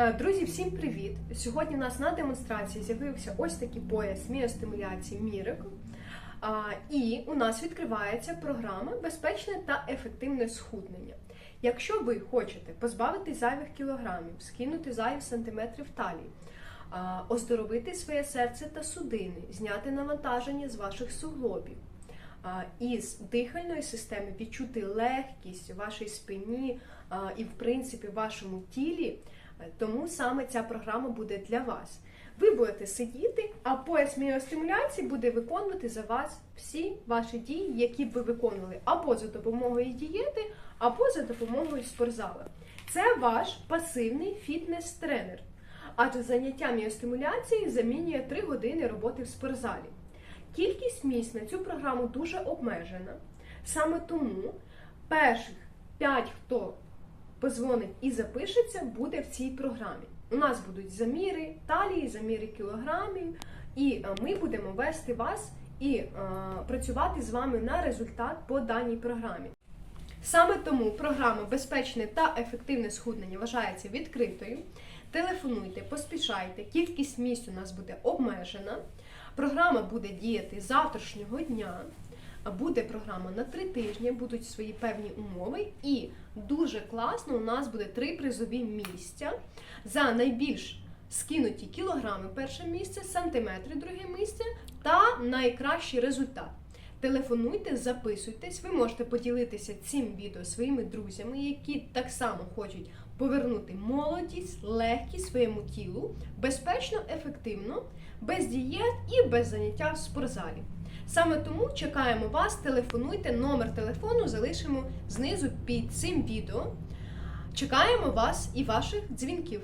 Е, Друзі, всім привіт! Сьогодні у нас на демонстрації з'явився ось такий пояс міостимуляції Мірик. І у нас відкривається програма Безпечне та ефективне схуднення. Якщо ви хочете позбавитись зайвих кілограмів, скинути зайві сантиметрів талії, оздоровити своє серце та судини, зняти навантаження з ваших суглобів, із дихальної системи відчути легкість у вашій спині і, в принципі, в вашому тілі. Тому саме ця програма буде для вас. Ви будете сидіти, а пояс міостимуляції буде виконувати за вас всі ваші дії, які б ви виконували або за допомогою дієти, або за допомогою спортзалу. Це ваш пасивний фітнес-тренер. Адже заняття міостимуляції замінює 3 години роботи в спортзалі. Кількість місць на цю програму дуже обмежена. Саме тому перших 5, хто позвонить і запишеться, буде в цій програмі. У нас будуть заміри талії, заміри кілограмів, і е, ми будемо вести вас і е, працювати з вами на результат по даній програмі. Саме тому програма Безпечне та ефективне схуднення вважається відкритою. Телефонуйте, поспішайте, кількість місць у нас буде обмежена. Програма буде діяти завтрашнього дня. Буде програма на три тижні, будуть свої певні умови, і дуже класно у нас буде три призові місця за найбільш скинуті кілограми перше місце, сантиметри друге місце та найкращий результат. Телефонуйте, записуйтесь, ви можете поділитися цим відео своїми друзями, які так само хочуть повернути молодість, легкість своєму тілу, безпечно, ефективно, без дієт і без заняття в спортзалі. Саме тому чекаємо вас, телефонуйте, номер телефону залишимо знизу під цим відео. Чекаємо вас і ваших дзвінків.